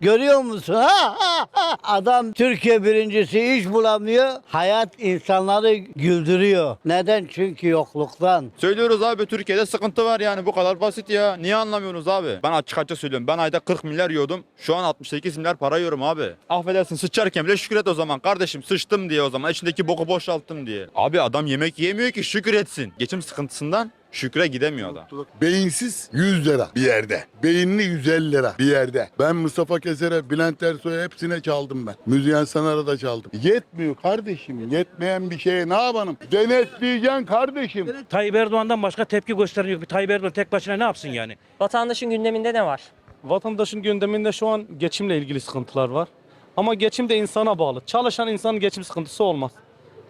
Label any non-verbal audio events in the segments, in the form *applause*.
Görüyor musun? Ha, ha. *laughs* Adam Türkiye birincisi iş bulamıyor. Hayat insanları güldürüyor. Neden? Çünkü yokluktan. Söylüyoruz abi Türkiye'de sıkıntı var yani bu kadar basit ya. Niye anlamıyorsunuz abi? Ben açık açık söylüyorum. Ben ayda 40 milyar yiyordum. Şu an 68 milyar para yiyorum abi. Affedersin sıçarken bile şükür et o zaman. Kardeşim sıçtım diye o zaman. içindeki boku boşalttım diye. Abi adam yemek yemiyor ki şükür etsin. Geçim sıkıntısından şükre gidemiyor adam. Beyinsiz 100 lira bir yerde. Beyinli 150 lira bir yerde. Ben Mustafa Keser'e, Bülent Ersoy'a hepsine çaldım ben. Müzeyyen Sanar'a da çaldım. Yetmiyor kardeşim. Yetmeyen bir şeye ne yapalım? Denetleyeceksin kardeşim. Tayyip Erdoğan'dan başka tepki gösteren yok. Tayyip Erdoğan tek başına ne yapsın yani? Vatandaşın gündeminde ne var? Vatandaşın gündeminde şu an geçimle ilgili sıkıntılar var. Ama geçim de insana bağlı. Çalışan insanın geçim sıkıntısı olmaz.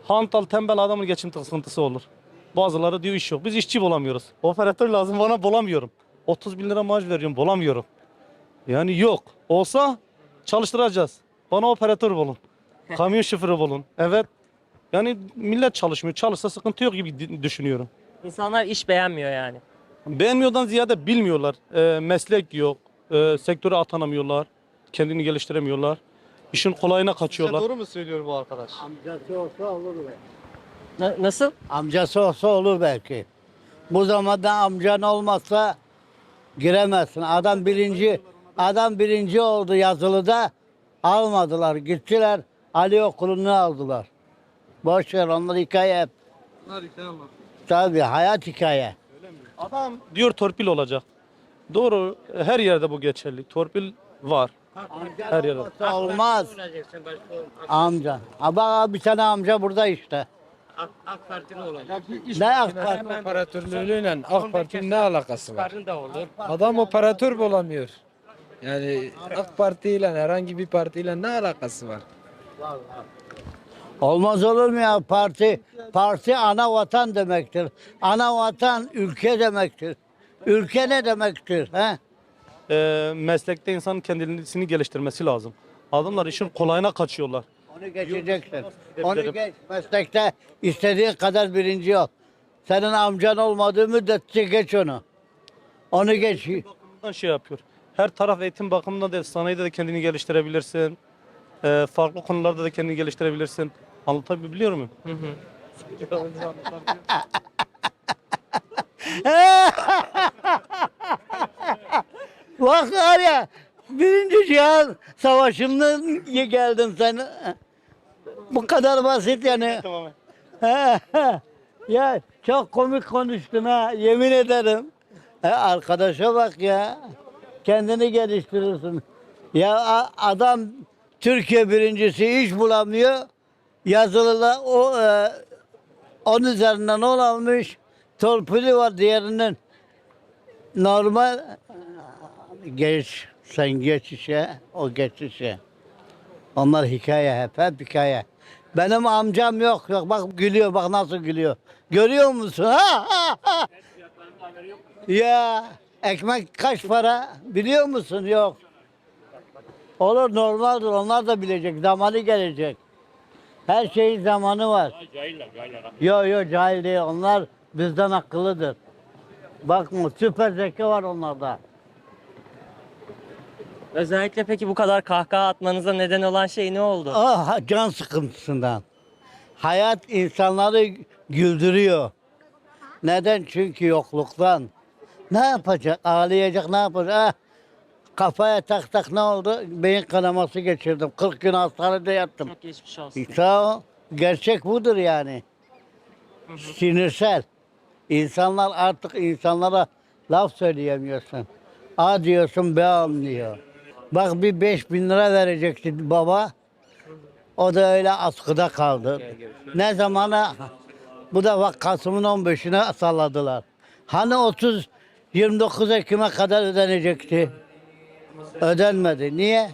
Hantal, tembel adamın geçim sıkıntısı olur. Bazıları diyor iş yok. Biz işçi bulamıyoruz. Operatör lazım bana bulamıyorum. 30 bin lira maaş veriyorum bulamıyorum. Yani yok. Olsa çalıştıracağız. Bana operatör bulun. Kamyon şoförü bulun. Evet. Yani millet çalışmıyor. Çalışsa sıkıntı yok gibi düşünüyorum. İnsanlar iş beğenmiyor yani. Beğenmiyordan ziyade bilmiyorlar. Ee, meslek yok. Ee, sektöre atanamıyorlar. Kendini geliştiremiyorlar. İşin kolayına kaçıyorlar. Doğru mu söylüyor bu arkadaş? Amcası olsa olur belki. Na- nasıl? Amcası olsa olur belki. Bu zamanda amcan olmazsa giremezsin. Adam birinci, adam birinci oldu yazılıda almadılar. Gittiler Ali okulunu aldılar. Boş ver onlar hikaye hep. Tabii hayat hikaye. Adam diyor torpil olacak. Doğru her yerde bu geçerli. Torpil var. Her yerde. Olmaz. Amca. Ha bak bir tane amca burada işte. Ne AK Parti? Operatörlüğüyle AK Parti'nin ne alakası var? Adam operatör bulamıyor. Yani AK Parti ile herhangi bir partiyle ne alakası var? Olmaz olur mu ya parti? Parti ana vatan demektir. Ana vatan ülke demektir. Ülke ne demektir? He? Ee, meslekte insanın kendisini geliştirmesi lazım. Adamlar işin kolayına kaçıyorlar. Onu geçeceksin. Onu geç. Meslekte istediğin kadar birinci ol. Senin amcan olmadığı müddetçe geç onu. Onu geç. Bakımından şey yapıyor. Her taraf eğitim bakımından da sanayide de kendini geliştirebilirsin. Ee, farklı konularda da kendini geliştirebilirsin. Anlatabiliyor muyum? *laughs* Bak var ya birinci Cihan Savaşı'ndan geldin sen. Bu kadar basit yani. *laughs* *laughs* ya çok komik konuştun ha yemin ederim. Ha, arkadaşa bak ya. Kendini geliştirirsin. Ya adam Türkiye birincisi iş bulamıyor. Yazılıda o e, onun üzerinden olamamış. Torpili var diğerinin. Normal geç sen geç işe o geç işe. Onlar hikaye hep hep hikaye. Benim amcam yok yok bak gülüyor bak nasıl gülüyor. Görüyor musun? Ha, ha, ha. Ya ekmek kaç para biliyor musun? Yok. Olur normaldir onlar da bilecek zamanı gelecek. Her şeyin zamanı var. Yok yok cahil değil onlar bizden akıllıdır. Bakma süper zeka var onlarda. Özellikle peki bu kadar kahkaha atmanıza neden olan şey ne oldu? Ah can sıkıntısından. Hayat insanları güldürüyor. Neden? Çünkü yokluktan. Ne yapacak? Ağlayacak ne yapacak? Ah, kafaya tak tak ne oldu? Beyin kanaması geçirdim. 40 gün hastanede yattım. Çok geçmiş olsun. Sağ ol. Gerçek budur yani. Sinirsel. İnsanlar artık insanlara laf söyleyemiyorsun. A diyorsun B anlıyor. Bak bir 5 bin lira verecekti baba. O da öyle askıda kaldı. Ne zamana bu da bak Kasım'ın 15'ine salladılar. Hani 30 29 Ekim'e kadar ödenecekti. Ödenmedi. Niye?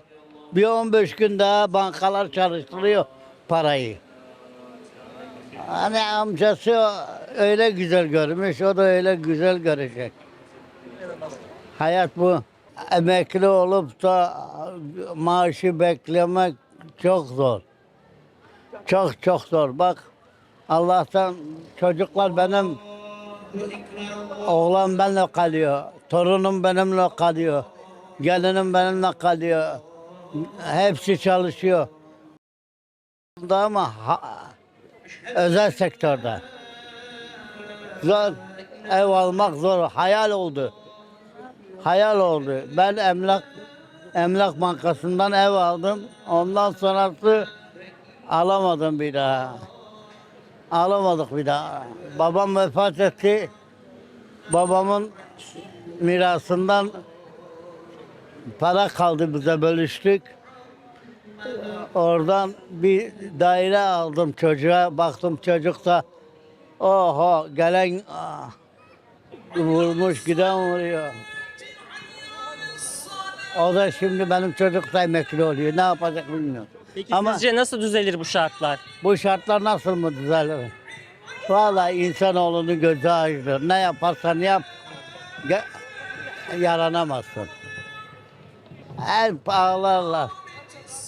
Bir 15 gün daha bankalar çalıştırıyor parayı. Hani amcası öyle güzel görmüş, o da öyle güzel görecek. Hayat bu. Emekli olup da maaşı beklemek çok zor. Çok çok zor. Bak Allah'tan çocuklar benim oğlan benimle kalıyor. Torunum benimle kalıyor. Gelinim benimle kalıyor. Hepsi çalışıyor. Ama ha- özel sektörde. Zor. Ev almak zor. Hayal oldu. Hayal oldu. Ben emlak emlak bankasından ev aldım. Ondan sonrası alamadım bir daha. Alamadık bir daha. Babam vefat etti. Babamın mirasından para kaldı bize bölüştük. Oradan bir daire aldım çocuğa. Baktım çocuk da oho gelen ah, vurmuş giden vuruyor. O da şimdi benim çocuk da emekli oluyor. Ne yapacak bilmiyorum. Peki Ama- sizce nasıl düzelir bu şartlar? Bu şartlar nasıl mı düzelir? Vallahi insanoğlunun gözü açtır. Ne yaparsan yap ge- yaranamazsın. Her ağlarlar.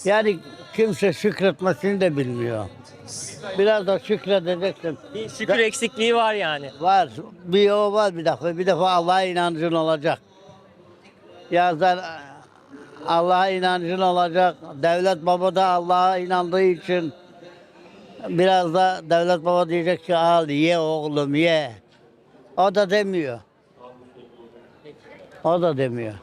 Yani kimse şükretmesini de bilmiyor. Biraz da şükredeceksin. Bir şükür eksikliği var yani. Var. Bir o var bir defa. Bir defa Allah'a inancın olacak. Ya sen Allah'a inancın olacak. Devlet baba da Allah'a inandığı için biraz da devlet baba diyecek ki al ye oğlum ye. O da demiyor. O da demiyor.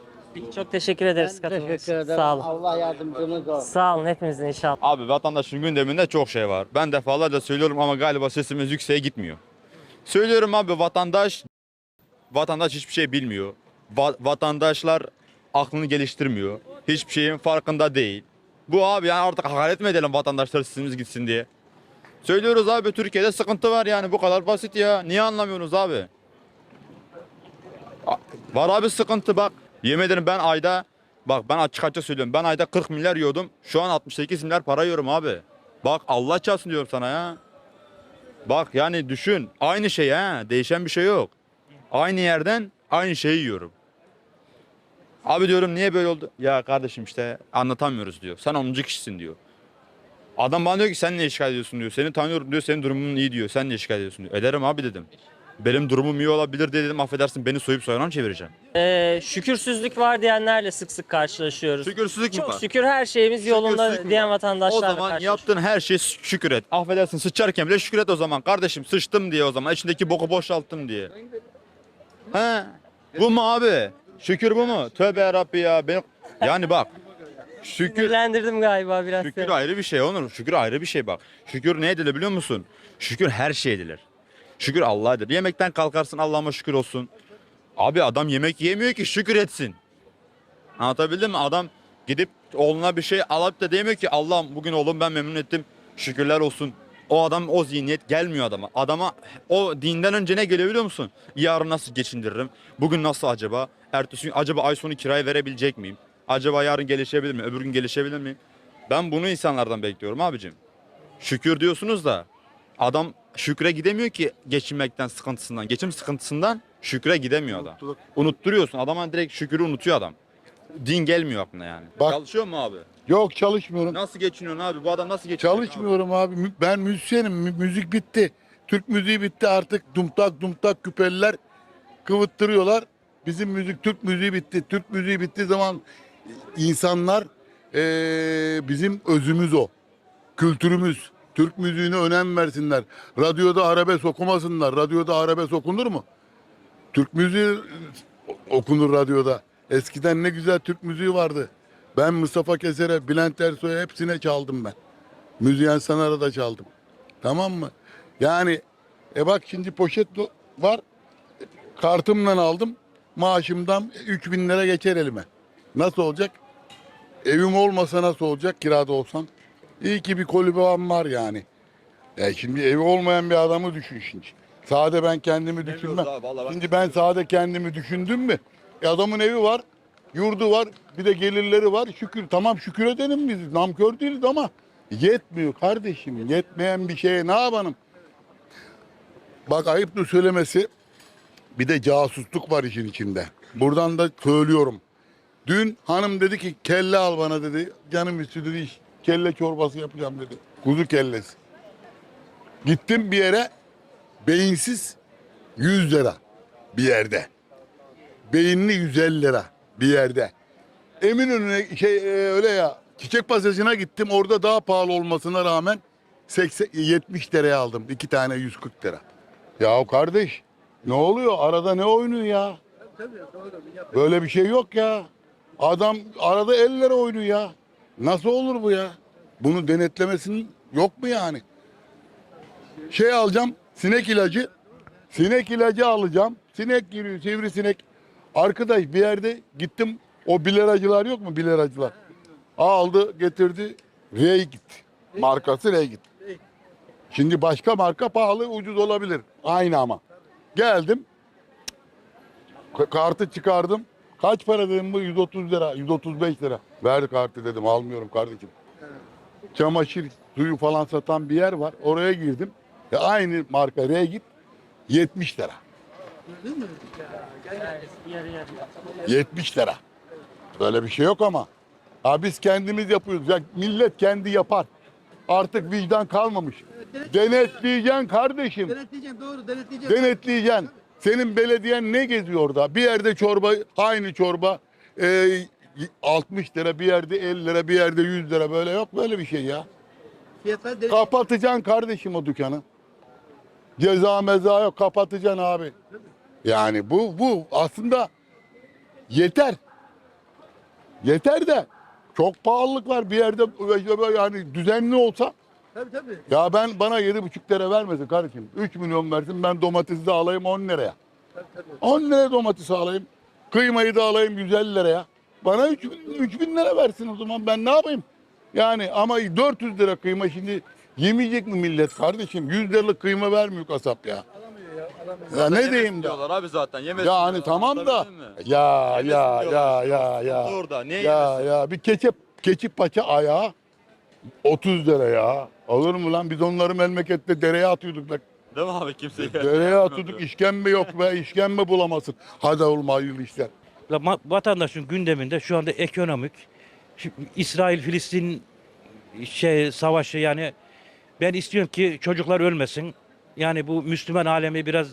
Çok teşekkür ederiz Ben katıldığınız teşekkür için. ederim. Sağ olun. Allah yardımcınız olsun. Sağ olun hepinizin inşallah. Abi vatandaşın gündeminde çok şey var. Ben defalarca söylüyorum ama galiba sesimiz yükseğe gitmiyor. Söylüyorum abi vatandaş vatandaş hiçbir şey bilmiyor. Va- vatandaşlar aklını geliştirmiyor. Hiçbir şeyin farkında değil. Bu abi yani artık hakaret mi edelim vatandaşlar sesimiz gitsin diye. Söylüyoruz abi Türkiye'de sıkıntı var yani bu kadar basit ya. Niye anlamıyorsunuz abi? Var abi sıkıntı bak. Yemin ederim ben ayda bak ben açık açık söylüyorum. Ben ayda 40 milyar yiyordum. Şu an 68 milyar para yiyorum abi. Bak Allah çarpsın diyorum sana ya. Bak yani düşün. Aynı şey ha. Değişen bir şey yok. Aynı yerden aynı şeyi yiyorum. Abi diyorum niye böyle oldu? Ya kardeşim işte anlatamıyoruz diyor. Sen 10. kişisin diyor. Adam bana diyor ki sen niye şikayet ediyorsun diyor. Seni tanıyorum diyor. Senin durumun iyi diyor. Sen niye şikayet ediyorsun diyor. Ederim abi dedim. Benim durumum iyi olabilir diye dedim. Affedersin beni soyup soyana mı çevireceğim? Ee, şükürsüzlük var diyenlerle sık sık karşılaşıyoruz. Şükürsüzlük mü Çok var? şükür her şeyimiz yolunda Şükürsüzlük mü diyen var? O vatandaşlarla zaman karşılaşıyoruz. yaptığın her şeye şükür et. Affedersin sıçarken bile şükür et o zaman. Kardeşim sıçtım diye o zaman. İçindeki boku boşalttım diye. He. Bu mu abi? Şükür bu mu? Tövbe yarabbi ya. Ben... Yani bak. Şükür. Sinirlendirdim galiba biraz. Şükür seni. ayrı bir şey Onur. Şükür ayrı bir şey bak. Şükür ne edilir biliyor musun? Şükür her şey edilir. Şükür Allah'adır. Yemekten kalkarsın Allah'ıma şükür olsun. Abi adam yemek yemiyor ki şükür etsin. Anlatabildim mi? Adam gidip oğluna bir şey alıp da demiyor ki Allah'ım bugün oğlum ben memnun ettim. Şükürler olsun. O adam o zihniyet gelmiyor adama. Adama o dinden önce ne geliyor biliyor musun? Yarın nasıl geçindiririm? Bugün nasıl acaba? Ertesi gün acaba ay sonu kirayı verebilecek miyim? Acaba yarın gelişebilir miyim? Öbür gün gelişebilir miyim? Ben bunu insanlardan bekliyorum abicim. Şükür diyorsunuz da adam şükre gidemiyor ki geçinmekten sıkıntısından. Geçim sıkıntısından şükre gidemiyor adam. Unutturuyorsun. Adama direkt şükürü unutuyor adam. Din gelmiyor aklına yani. Bak- Çalışıyor mu abi? Yok çalışmıyorum. Nasıl geçiniyorsun abi? Bu adam nasıl geçiniyor? Çalışmıyorum abi. Mü- Ben müzisyenim. Mü- Müzik bitti. Türk müziği bitti artık. Dumtak dumtak küpeliler kıvıttırıyorlar. Bizim müzik, Türk müziği bitti. Türk müziği bittiği zaman insanlar eee, bizim özümüz o. Kültürümüz. Türk müziğine önem versinler. Radyoda arabesk okumasınlar. Radyoda arabesk okunur mu? Türk müziği okunur radyoda. Eskiden ne güzel Türk müziği vardı. Ben Mustafa Keser'e, Bülent Ersoy'a hepsine çaldım ben. Müzisyen Sanar'a da çaldım. Tamam mı? Yani e bak şimdi poşet var. Kartımla aldım. Maaşımdan 3000 lira geçer elime. Nasıl olacak? Evim olmasa nasıl olacak kirada olsam? İyi ki bir kulübem var yani. E şimdi evi olmayan bir adamı düşün şimdi. Sade ben kendimi düşünmem. abi, Şimdi ben sade kendimi düşündüm mü? E adamın evi var, yurdu var, bir de gelirleri var. Şükür tamam şükür edelim biz. Namkör değiliz ama yetmiyor kardeşim. Yetmeyen bir şeye ne yapalım? Bak ayıptır söylemesi. Bir de casusluk var işin içinde. Buradan da söylüyorum. Dün hanım dedi ki kelle al bana dedi. Canım istedi dedi kelle çorbası yapacağım dedi. Kuzu kellesi. Gittim bir yere beyinsiz 100 lira bir yerde. Beyinli 150 lira bir yerde. Eminönü'ne şey e, öyle ya Çiçek pasajına gittim. Orada daha pahalı olmasına rağmen 80, 70 liraya aldım. iki tane 140 lira. Ya kardeş ne oluyor? Arada ne oynuyor ya? Böyle bir şey yok ya. Adam arada 50 lira oynuyor ya. Nasıl olur bu ya? Bunu denetlemesinin yok mu yani? Şey alacağım, sinek ilacı. Sinek ilacı alacağım. Sinek giriyor, sivrisinek. Arkadaş bir yerde gittim. O bileracılar yok mu bileracılar? Aldı, getirdi. Reygit. Markası Reygit. Şimdi başka marka pahalı, ucuz olabilir. Aynı ama. Geldim. Kartı çıkardım. Kaç para dedim bu? 130 lira, 135 lira. Ver kartı dedim. Almıyorum kardeşim. Çamaşır suyu falan satan bir yer var. Oraya girdim. Ya aynı marka Reygit 70 lira. 70 lira. Böyle bir şey yok ama. Ha biz kendimiz yapıyoruz. Ya millet kendi yapar. Artık vicdan kalmamış. Denetleyeceksin kardeşim. Denetleyeceğim doğru denetleyeceğim. Denetleyeceksin. Senin belediyen ne geziyor orada? Bir yerde çorba, aynı çorba e, 60 lira, bir yerde 50 lira, bir yerde 100 lira. Böyle yok böyle bir şey ya. Fiyatlar denet- Kapatacaksın kardeşim o dükkanı. Ceza meza yok kapatacaksın abi. Yani bu bu aslında yeter. Yeter de çok pahalılık var bir yerde yani düzenli olsa Tabii tabii. ya ben bana yedi buçuk lira vermesin kardeşim. 3 milyon versin ben domatesi de alayım 10 liraya. 10 liraya domates alayım. Kıymayı da alayım 150 liraya. Bana 3 bin, 3 bin lira versin o zaman ben ne yapayım? Yani ama 400 lira kıyma şimdi yemeyecek mi millet kardeşim? 100 liralık kıyma vermiyor kasap ya. Ya ne diyeyim da? diyorlar abi zaten. Yemesin Ya hani tamam da ya ya ya ya ya. Orada. Niye Ya yemesin? ya bir keçi keçi paça ayağı 30 lira ya. Olur mu lan biz onları memlekette dereye atıyorduk be. Değil mi abi kimse? Dereye atıyorduk işkembe yok be işkembe bulamazsın. Hadi oğlum hayırlı işler. La ma- Vatandaşın gündeminde şu anda ekonomik, şu İsrail-Filistin şey savaşı yani ben istiyorum ki çocuklar ölmesin. Yani bu Müslüman alemi biraz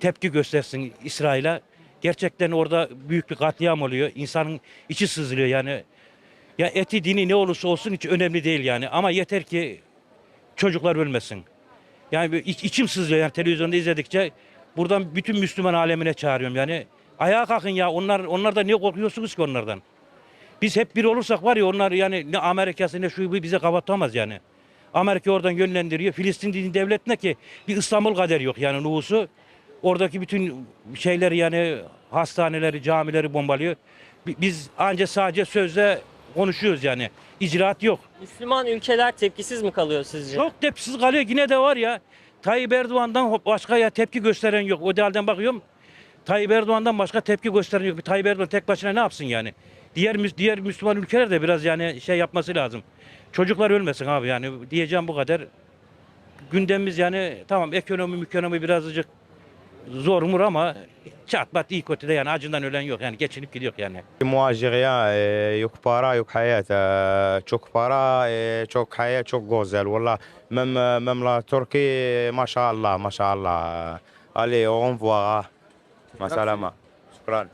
tepki göstersin İsrail'e. Gerçekten orada büyük bir katliam oluyor. İnsanın içi sızlıyor yani. Ya eti dini ne olursa olsun hiç önemli değil yani. Ama yeter ki çocuklar ölmesin. Yani iç- içim sızlıyor yani televizyonda izledikçe. Buradan bütün Müslüman alemine çağırıyorum yani. Ayağa kalkın ya. Onlar onlardan niye korkuyorsunuz ki onlardan? Biz hep bir olursak var ya onlar yani ne Amerika'sı ne şu bize kapatamaz yani. Amerika oradan yönlendiriyor. Filistin dini devletine ki bir İstanbul kadar yok yani nüfusu. Oradaki bütün şeyleri yani hastaneleri, camileri bombalıyor. Bi- Biz ancak sadece sözle konuşuyoruz yani. İcraat yok. Müslüman ülkeler tepkisiz mi kalıyor sizce? Çok tepkisiz kalıyor. Yine de var ya. Tayyip Erdoğan'dan başka ya tepki gösteren yok. O halden bakıyorum. Tayyip Erdoğan'dan başka tepki gösteren yok. Bir Tayyip Erdoğan tek başına ne yapsın yani? diğer diğer Müslüman ülkeler de biraz yani şey yapması lazım. Çocuklar ölmesin abi yani diyeceğim bu kadar. Gündemimiz yani tamam ekonomi ekonomi birazcık zor mur ama çat bat iyi kötü de yani acından ölen yok yani geçinip gidiyor yani. Muhacirya e, yok para yok hayat e, çok para e, çok hayat çok güzel valla mem memla Türkiye maşallah maşallah Ali on voit. Masalama. Şükran.